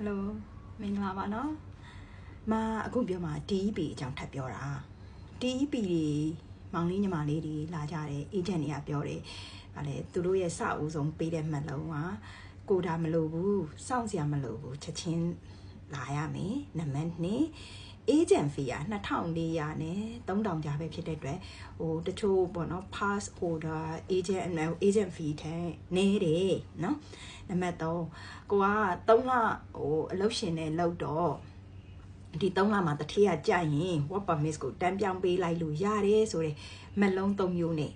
ဟယ်လိုမင်္ဂလာပါနော်မအခုပြောမှာ DEP အကြောင်းထပ်ပြောတာ DEP တွေမောင်လေးညီမလေးတွေလာကြတယ် agent တွေကပြောတယ်ဗာလေသူတို့ရဲ့စအဦးဆုံးပေးတဲ့မှတ်လုံးကကိုတာမလို့ဘူးစောင့်စရာမလိုဘူးချက်ချင်းလာရမယ်နံပါတ်2 agent fee က2400နဲ့3000ကြားပဲဖြစ်တဲ့အတွက်ဟိုတချို့ပေါ့နော် pass holder agent agent fee ထဲနေတယ်เนาะနံပါတ်3ကိုက3လဟိုအလုပ်ရှင်နဲ့လောက်တော့ဒီ3လမှာတထေးကကြရင် work permit ကိုတန်းပြောင်းပေးလိုက်လို့ရတယ်ဆိုတဲ့မလုံး3မျိုးနဲ့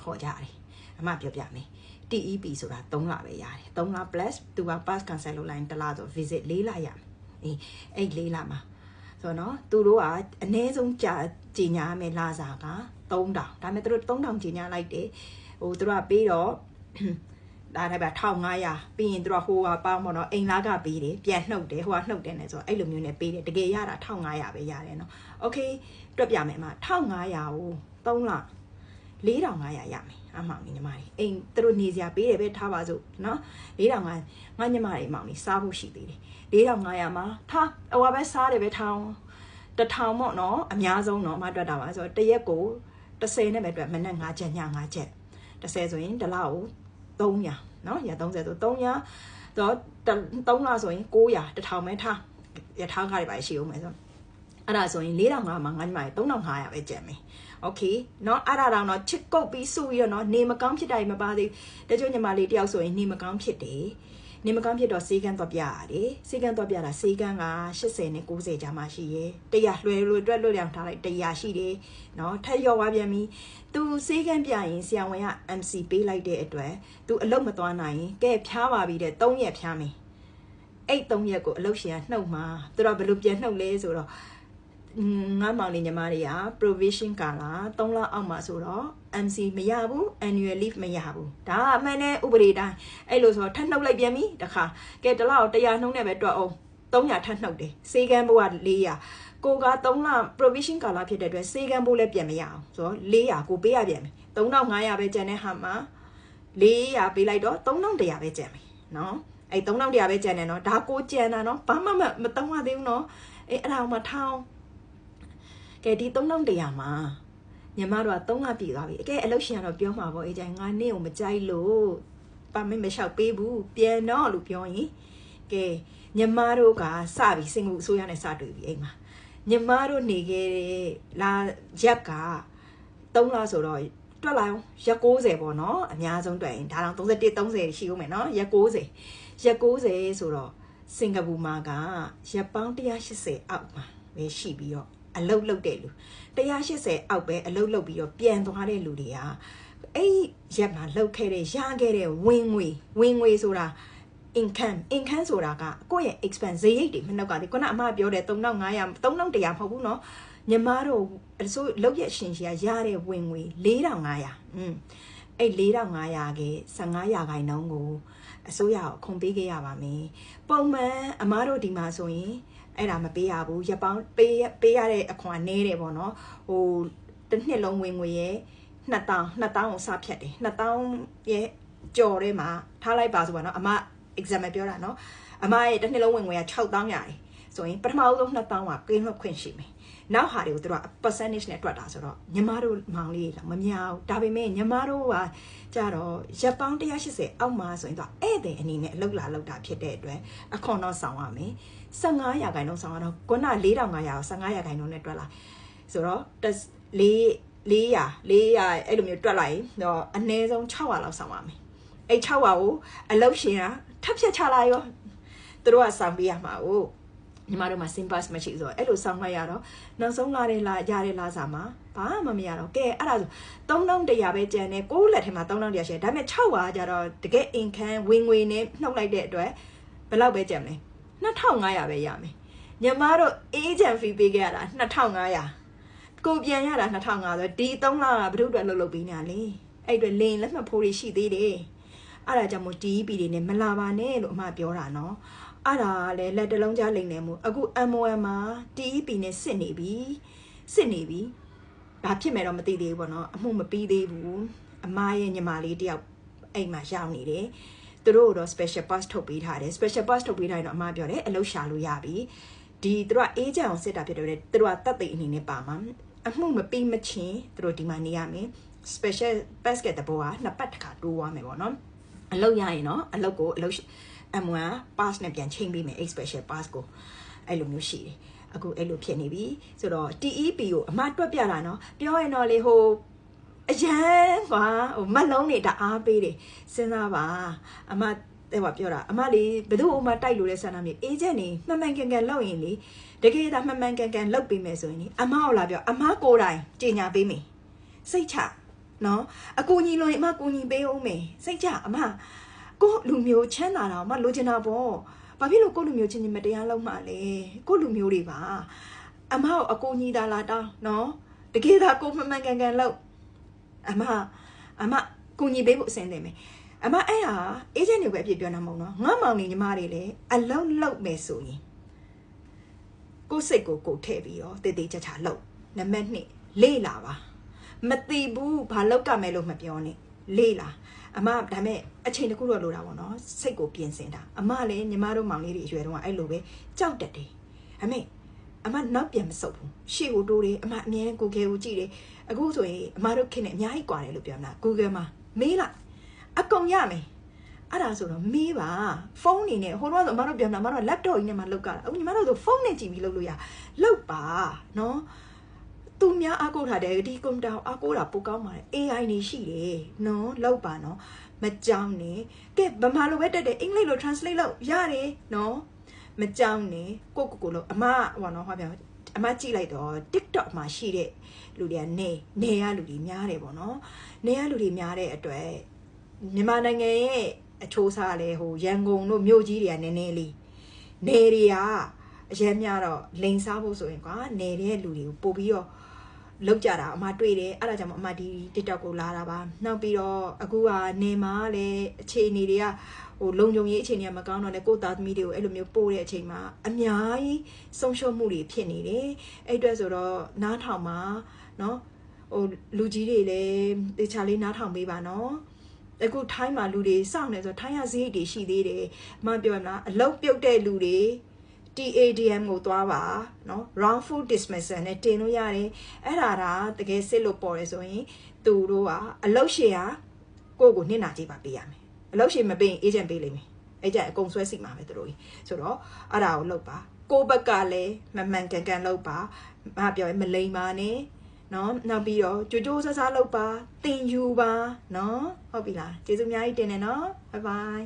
ခေါ်ကြတယ်အမပြောပြမယ် TEP ဆိုတာ3လပဲရတယ်3လ plus သူက pass cancel လုပ်လိုက်ရင်တစ်လဆို visit 4လရမယ်အေးအဲ့4လမှာ ဆိုတော့သူတို့ကအနည်းဆုံးကြာကြီးညာမယ်လာစာက3000ဒါပေမဲ့သူတို့3000ကြီးညာလိုက်တယ်ဟိုသူတို့ကပေးတော့ဒါလည်းပဲ1500ပြီးရင်သူတို့ဟိုကပေါင်းပေါ့နော်အိမ်လားကပေးတယ်ပြန်နှုတ်တယ်ဟိုကနှုတ်တယ်နဲ့ဆိုတော့အဲ့လိုမျိုးနဲ့ပေးတယ်တကယ်ရတာ1500ပဲရတယ်နော်โอเคတွက်ပြမယ်အမ1500ကို3လ4500ရမယ် အမောင်ညီမလေးအိမ်သူတို့နေစရာပေးတယ်ပဲထားပါစို့နော်4500ငါညီမလေးအမောင်လေးစားဖို့ရှိသေးတယ်4500မှာထားဟိုကပဲစားတယ်ပဲထားအောင်တထောင်ပေါ့နော်အများဆုံးနော်အမတွက်တာပါဆိုတော့တရက်ကို30နဲ့ပဲတွက်မနေ့5ချက်ည5ချက်30ဆိုရင်တစ်လောက်300နော်ရ30ဆို300တော့3လဆိုရင်900တထောင်ပဲထားရထားကားတွေပါရှိအောင်မယ်ဆို အဲ့ဒါဆိုရင်4500မှာငါညီမလေး3500ပဲကျန်မယ်โอเคเนาะအဲ့ဒါတော့เนาะချစ်ကုတ်ပြီးစုပြီးတော့เนาะနေမကောင်းဖြစ်တိုင်းမပါသေးတချို့ညီမလေးတယောက်ဆိုရင်နေမကောင်းဖြစ်တယ်နေမကောင်းဖြစ်တော့စေကန်းတော့ပြရတယ်စေကန်းတော့ပြတာစေကန်းက80နဲ့90ကြားမှာရှိရဲ100လွယ်လွယ်တွက်လွယ်အောင်ထားလိုက်100ရှိတယ်เนาะထက်ရော့သွားပြန်ပြီသူစေကန်းပြရင်ဆရာဝန်က MC ပေးလိုက်တဲ့အတွက်သူအလုတ်မသွားနိုင်ရင်ကဲဖျားပါပြီတဲ့3ရက်ဖျားမယ်အဲ့3ရက်ကိုအလုတ်ရှင်ကနှုတ်မှာသူတော့ဘယ်လိုပြန်နှုတ်လဲဆိုတော့ ငါမောင်လေးညီမတွေက provision ကာလာ3လအောက်မှာဆိုတော့ MC မရဘူး annual leave မရဘူးဒါအမှန်နဲ့ဥပဒေတိုင်းအဲ့လိုဆိုတော့ထပ်နှုတ်လိုက်ပြန်ပြီတခါကဲတလောက်100နှုတ်နဲ့ပဲတွက်အောင်300ထပ်နှုတ်တယ်စေကန်းဘိုးက400ကိုက3လ provision ကာလာဖြစ်တဲ့အတွက်စေကန်းဘိုးလည်းပြန်မရအောင်ဆိုတော့400ကိုပေးရပြန်ပြီ3500ပဲကျန်တဲ့ဟာမှာ400ပေးလိုက်တော့3100ပဲကျန်ပြီနော်အဲ့3100ပဲကျန်တယ်နော်ဒါကိုကျန်တာနော်ဘာမှမမတုံးရသေးဘူးနော်အဲ့အဲ့ဒါမှထောင်း ကဲဒီ3100မှာညီမတို့က3လပြည့်သွားပြီအကဲအလုပ်ရှင်ကတော့ပြောမှာပေါ့အေးကြိုင်ငါနေ့ကိုမကြိုက်လို့ပါမင်းမလျှောက်ပေးဘူးပြန်တော့လို့ပြောရင်ကဲညီမတို့ကစပြီစင်ကူအစိုးရနဲ့စတွေ့ပြီအိမ်မှာညီမတို့နေခဲ့တဲ့လာရက်က3လဆိုတော့တွက်လိုက်အောင်ရက်60ပေါ့နော်အများဆုံးတွက်ရင်ဒါတောင်31 30ရှိဦးမယ်နော်ရက်60ရက်60ဆိုတော့စင်ကာပူမှာကရက်ပေါင်း180အောက်မှာပဲရှိပြီးတော့ အလုတ်လုတ်တဲ့လူ180အောက်ပဲအလုတ်လုတ်ပြီးတော့ပြန်သွားတဲ့လူတွေကအဲ့ရက်မှာလုတ်ခဲ့တဲ့ရခဲ့တဲ့ဝင်ငွေဝင်ငွေဆိုတာ income income ဆိုတာကကိုယ့်ရဲ့ expense ဈေးရိတ်တွေမနှုတ်ကလေခုနအမပြောတဲ့3500 3100မဟုတ်ဘူးเนาะညီမတို့အစိုးလောက်ရရှင်ရှိရရတဲ့ဝင်ငွေ4500อืมအဲ့4500က15ရာခိုင်နှုန်းကို အစိုးရကိုခုံပေးခဲ့ရပါမယ်ပုံမှန်အမားတို့ဒီမှာဆိုရင်အဲ့ဒါမပေးရဘူးရပောင်းပေးပေးရတဲ့အခွန်နဲတယ်ပေါ့နော်ဟိုတစ်နှစ်လုံးဝင်ငွေရဲ့2000 2000ကိုစဖြတ်တယ်2000ရဲ့ကြော်ထဲမှာထားလိုက်ပါဆိုပါနော်အမ exam ပြောတာနော်အမရဲ့တစ်နှစ်လုံးဝင်ငွေက6000ရတယ် ဆိုရင်ပထမဆုံး2000ကကင်းလွတ်ခွင့်ရှိမယ်နောက်ဟာတွေကိုသူတို့က percentage နဲ့တွက်တာဆိုတော့ညီမတို့မောင်လေးမများဘူးဒါပေမဲ့ညီမတို့ကကြတော့ရက်ပေါင်း180အောက်မှာဆိုရင်တော့ဧည့်သည်အနေနဲ့အလုပ်လာလုပ်တာဖြစ်တဲ့အတွက်အခွန်တော့ဆောင်ရမယ်15ရာခိုင်နှုန်းဆောင်ရတော့ခုန4500ကို15ရာခိုင်နှုန်းနဲ့တွက်လာဆိုတော့4 400 400အဲ့လိုမျိုးတွက်လိုက်ရင်တော့အနည်းဆုံး600လောက်ဆောင်ရမယ်အဲ့600ကိုအလုပ်ရှင်ကထပ်ဖြတ်ချလာရောသူတို့ကဆောင်ပေးရမှာ哦 ညီမတို့မှာ simpas မရှိဆိုတော့အဲ့လိုစောင်းလိုက်ရတော့နောက်ဆုံးလာတဲ့လာရတဲ့လာစာမှာဘာမှမရတော့ကဲအဲ့ဒါဆို3100ပဲကျန်တယ်ကိုးလက်ထဲမှာ3100ရှိတယ်ဒါပေမဲ့6ပါကျတော့တကယ် income ဝင်ငွေနဲ့နှုတ်လိုက်တဲ့အတွက်ဘယ်လောက်ပဲကျန်မလဲ2500ပဲရမယ်ညီမတို့ agent fee ပေးခဲ့ရတာ2500ကိုပြန်ရတာ2500ဆိုဒီ3လကဘယ်သူ့အတွက်လှုပ်လှုပ်ပေးနေရလဲအဲ့အတွက်လင်းလက်မှတ်ဖိုးတွေရှိသေးတယ် အဲ့ဒါကြောင့်မို့ DEP တွေနဲ့မလာပါနဲ့လို့အမပြောတာနော်အဲ့ဒါလည်းလက်တလုံးကြားလိမ့်နေမှုအခု MOM မှာ TEP နဲ့စစ်နေပြီစစ်နေပြီဘာဖြစ်မယ်တော့မသိသေးဘူးပေါ့နော်အမှုမပြီးသေးဘူးအမရဲ့ညီမလေးတယောက်အိမ်မှာရောက်နေတယ်သူတို့တော့ special pass ထုတ်ပေးထားတယ် special pass ထုတ်ပေးထားရင်တော့အမပြောတယ်အလုပ်ရှာလို့ရပြီဒီသူတို့က agent ကိုစစ်တာဖြစ်တယ်သူတို့ကတတ်သိအနေနဲ့ပါမှာအမှုမပြီးမချင်းသူတို့ဒီမှာနေရမယ် special basket တဘောကနှစ်ပတ်တစ်ခါတိုးသွားမယ်ပေါ့နော် အလုပ်ရရင်တော့အလုပ်ကိုအလုပ် M1 pass နဲ့ပြန်ချိန်ပေးမယ် special pass ကိုအဲ့လိုမျိုးရှိတယ်အခုအဲ့လိုဖြစ်နေပြီဆိုတော့ TEP ကိုအမတွက်ပြတာနော်ပြောရင်တော့လေဟိုအရန်ကွာဟိုမက်လုံးနေတအားပေးတယ်စဉ်းစားပါအမတဲ့ပါပြောတာအမလေးဘယ်သူ့အမတိုက်လို့လဲဆန္ဒမြေအေဂျင့်နေမှန်မှန်ကန်ကန်လုပ်ရင်လေတကယ်ဒါမှန်မှန်ကန်ကန်လုပ်ပေးမယ်ဆိုရင်လေအမကိုလာပြောအမကိုယ်တိုင်ကြေညာပေးမယ်စိတ်ချ နော်အကူညီလို့အမကူညီပေးအောင်မယ်စိတ်ချအမကိုလူမျိုးချမ်းသာတာအမလိုချင်တာပေါ့ဘာဖြစ်လို့ကိုလူမျိုးချင်းချင်းမတရားလုပ်မှလဲကိုလူမျိုးတွေပါအမကိုအကူညီတာလာတောင်းနော်တကယ်ဒါကိုမှန်မှန်ကန်ကန်လုပ်အမအမကူညီပေးဖို့အစင်းတယ်မယ်အမအဲ့ဟာအေဂျင့်တွေပဲအပြည့်ပြောနေမှာမဟုတ်နော်ငါမောင်နေညီမတွေလည်းအလုံးလုံးမယ်ဆိုရင်ကိုစိတ်ကိုကိုထည့်ပြီးတော့တေးသေးချာချာလုပ်နံပါတ်1လေ့လာပါ မသိဘူးဘာလောက်ကမယ်လို့မပြောနဲ့လေ့လာအမဒါမဲ့အချိန်တခုတော့လိုတာပေါ့နော်စိတ်ကိုပြင်ဆင်တာအမလည်းညီမတို့မောင်လေးတွေအရွယ်တုန်းကအဲ့လိုပဲကြောက်တတ်တယ်အမေအမနောက်ပြန်မဆုတ်ဘူးရှေ့ကိုတိုးတယ်အမအမြဲ Google ကိုကြည့်တယ်အခုဆိုရင်အမတို့ခင်နဲ့အများကြီးကွာတယ်လို့ပြောမလား Google မှာမေးလိုက်အကုန်ရမယ်အဲ့ဒါဆိုတော့မေးပါဖုန်းနေနဲ့ဟိုတော့ဆိုအမတို့ပြောမှာအမတို့ laptop ကြီးနဲ့မှလောက်ကြတာအခုညီမတို့ဆိုဖုန်းနဲ့ကြည့်ပြီးလုပ်လို့ရလောက်ပါနော် သူများအားကိုးထားတယ်ဒီကွန်ပျူတာအားကိုးတာပိုကောင်းပါတယ် AI နေရှိတယ်နော်လောက်ပါနော်မကြောက်နဲ့ကဲဗမာလိုပဲတက်တယ်အင်္ဂလိပ်လို translate လုပ်ရတယ်နော်မကြောက်နဲ့ကိုကိုကိုလို့အမဟောနော်ဟောပြောအမကြည့်လိုက်တော့ TikTok မှာရှိတဲ့လူတွေကနေနေရလူတွေများတယ်ပေါ့နော်နေရလူတွေများတဲ့အတွက်မြန်မာနိုင်ငံရဲ့အချိုးစားလဲဟိုရန်ကုန်တို့မြို့ကြီးတွေကနည်းနည်းလေးနေတွေကအရင်များတော့လိန်စားဖို့ဆိုရင်ကွာနေတဲ့လူတွေကိုပို့ပြီးတော့ လောက်ကြတာအမတွေ့တယ်အဲ့ဒါကြောင့်မအမဒီ TikTok ကိုလာတာပါနောက်ပြီးတော့အခုကနေမှာလည်းအခြေအနေတွေကဟိုလုံခြုံရေးအခြေအနေကမကောင်းတော့လေကိုသားသမီးတွေကိုအဲ့လိုမျိုးပို့တဲ့အချိန်မှာအများကြီးဆုံးရှုံးမှုတွေဖြစ်နေတယ်အဲ့အတွက်ဆိုတော့နားထောင်ပါနော်ဟိုလူကြီးတွေလည်းတခြားလေးနားထောင်ပေးပါနော်အခုထိုင်းမှာလူတွေစောင့်နေဆိုထိုင်းရဈေးတွေရှိသေးတယ်။မပြောရမလားအလုတ်ပြုတ်တဲ့လူတွေ TADM ကိုသွားပါเนาะ round food dismissal နဲ့တင်လို့ရတယ်အဲ့ဒါဒါတကယ်စစ်လို့ပေါ်ရဆိုရင်သူတို့ကအလုတ်ရှည်ဟာကိုယ့်ကိုနှိမ့်နာကြည့်ပါပေးရမယ်အလုတ်ရှည်မပေးရင် agent ပေးလိမ့်မယ်အဲ့ကြအကုန်ဆွဲစီမှာပဲသူတို့ကြီးဆိုတော့အဲ့ဒါကိုလုပ်ပါကိုယ့်ဘက်ကလည်းမမှန်ကန်ကန်လုပ်ပါမပြောရင်မလိမ်ပါနဲ့နော်နောက်ပြီးတော့ကြိုကြိုးဆဆလုပ်ပါတင်ယူပါနော်ဟုတ်ပြီလားကျေးဇူးအများကြီးတင်တယ်နော်ဘိုင်ဘိုင်